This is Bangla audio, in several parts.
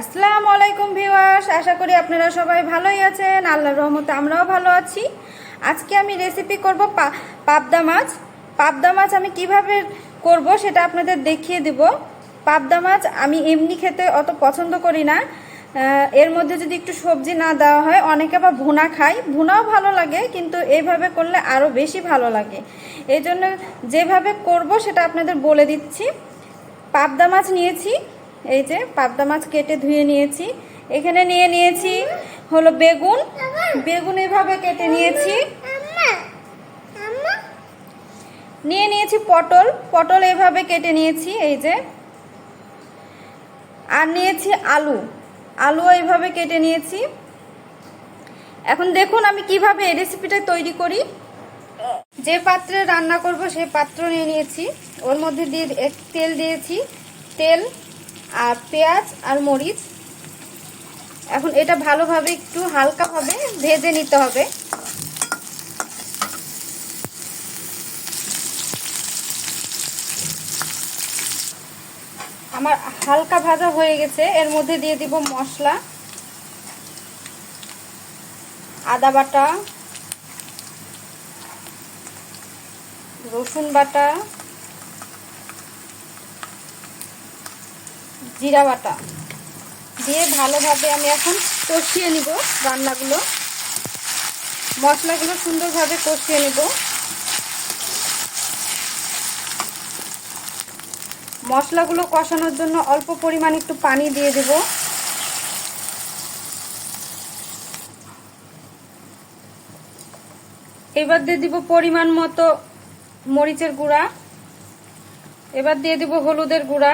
আসসালামু আলাইকুম ভিউয়ার্স, আশা করি আপনারা সবাই ভালোই আছেন। আল্লাহর রহমতে আমরাও ভালো আছি। আজকে আমি রেসিপি করব পাবদা মাছ। পাবদা মাছ আমি কীভাবে করব সেটা আপনাদের দেখিয়ে দিব। পাবদা মাছ আমি এমনি খেতে অত পছন্দ করি না। এর মধ্যে যদি একটু সবজি না দেওয়া হয়, অনেকে আবার ভুনা খায়। ভুনাও ভালো লাগে, কিন্তু এইভাবে করলে আরও বেশি ভালো লাগে। এই জন্য যেভাবে করব সেটা আপনাদের বলে দিচ্ছি। পাবদা মাছ নিয়েছি। এই যে পাবদা মাছ কেটে ধুয়ে নিয়েছি। এখানে নিয়ে নিয়েছি হলো বেগুন। বেগুন এভাবে কেটে নিয়েছি। নিয়ে নিয়েছি পটল। পটল এভাবে কেটে নিয়েছি, এই যে। আর নিয়েছি আলু। আলু এইভাবে কেটে নিয়েছি। এখন দেখুন আমি কীভাবে এই রেসিপিটা তৈরি করি। যে পাত্রে রান্না করব সেই পাত্র নিয়ে নিয়েছি। ওর মধ্যে দিয়ে তেল দিয়েছি। তেল আর পেঁয়াজ আর মরিচ। এখন এটা ভালোভাবে একটু হালকাভাবে ভেজে নিতে হবে। আমার হালকা ভাজা হয়ে গেছে, এর মধ্যে দিয়ে দিব মশলা, আদা বাটা, রসুন বাটা জিরা বাটা। দিয়ে ভালোভাবে আমি এখন কষিয়ে নিব রান্নাগুলো। মশলাগুলো সুন্দরভাবে কষিয়ে নেব। মশলাগুলো কষানোর জন্য অল্প পরিমাণ একটু পানি দিয়ে দেব। এবার দিয়ে দিব পরিমাণ মতো মরিচের গুঁড়া। এবার দিয়ে দিব হলুদের গুঁড়া।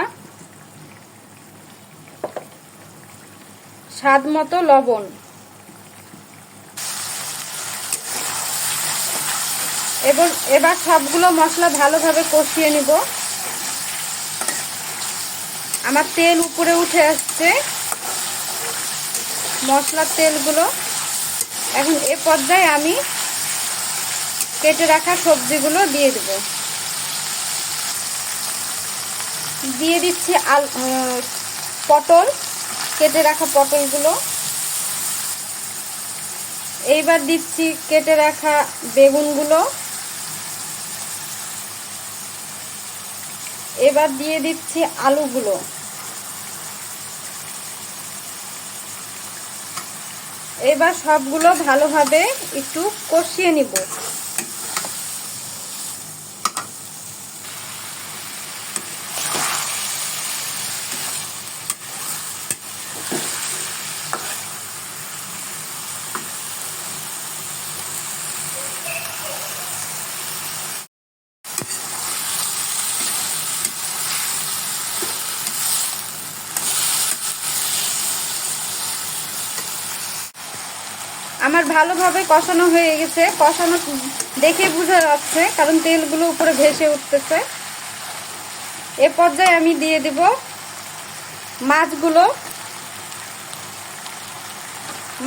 স্বাদ মতো লবণ। এবং এবার সবগুলো মশলা ভালোভাবে কষিয়ে নিব। আমার তেল উপরে উঠে আসছে। মশলার তেলগুলো। এখন এ পর্যায়ে আমি কেটে রাখা সবজিগুলো দিয়ে দেব। দিয়ে দিচ্ছি আল পটল। কেটে রাখা পটলগুলো। এইবার দিচ্ছি কেটে রাখা বেগুনগুলো। এবার দিয়ে দিচ্ছি আলুগুলো। এবার সবগুলো ভালোভাবে একটু কষিয়ে নিব। আমার ভালোভাবে কষানো হয়ে গেছে। কষানো দেখে বোঝা যাচ্ছে, কারণ তেলগুলো উপরে ভেসে উঠতেছে। এ পর্যায়ে আমি দিয়ে দিব মাছগুলো।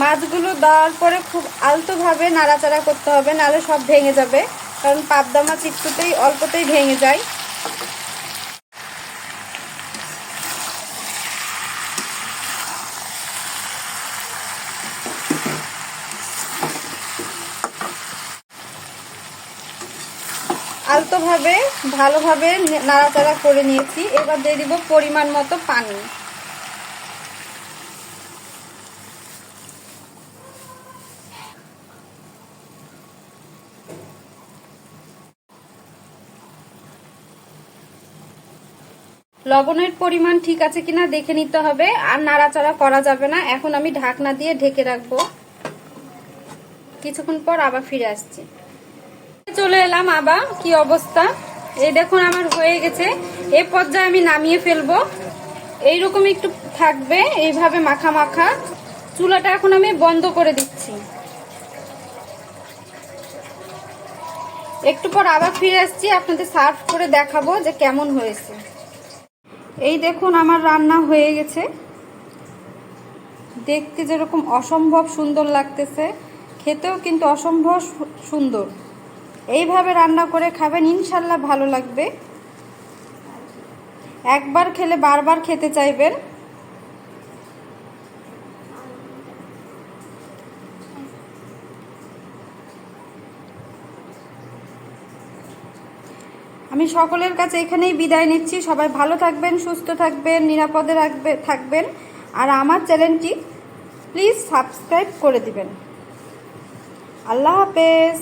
মাছগুলো দেওয়ার পরে খুব আলতোভাবে নাড়াচাড়া করতে হবে, নাহলে সব ভেঙে যাবে। কারণ পাবদা মাছ একটুতেই, অল্পতেই ভেঙে যায়। আলতোভাবে, ভালোভাবে নাড়াচাড়া করে নিয়েছি। এবার দিয়ে দিব পরিমাণ মতো পানি। লবণের পরিমাণ ঠিক আছে কিনা দেখে নিতে হবে। আর নাড়াচাড়া করা যাবে না। এখন আমি ঢাকনা দিয়ে ঢেকে রাখব। কিছুক্ষণ পর আবার ফিরে আসছি। এলাম আবার, কি অবস্থা? এই দেখুন, আমার হয়ে গেছে। এ পর্যায়ে আমি নামিয়ে ফেলব। এইরকম একটু থাকবে, এইভাবে মাখা মাখা। চুলাটা এখন আমি বন্ধ করে দিচ্ছি। একটু পর আবার ফিরে আসছি, আপনাদের সার্ভ করে দেখাবো যে কেমন হয়েছে। এই দেখুন, আমার রান্না হয়ে গেছে। দেখতে যেরকম অসম্ভব সুন্দর লাগতেছে, খেতেও কিন্তু অসম্ভব সুন্দর। এইভাবে রান্না করে খাবেন, ইনশাল্লাহ ভালো লাগবে। একবার খেলে বারবার খেতে চাইবেন। আমি সকলের কাছে এখানেই বিদায় নিচ্ছি। সবাই ভালো থাকবেন, সুস্থ থাকবেন, নিরাপদে রাখবে, থাকবেন। আর আমার চ্যানেলটি প্লিজ সাবস্ক্রাইব করে দিবেন। আল্লাহ হাফেজ।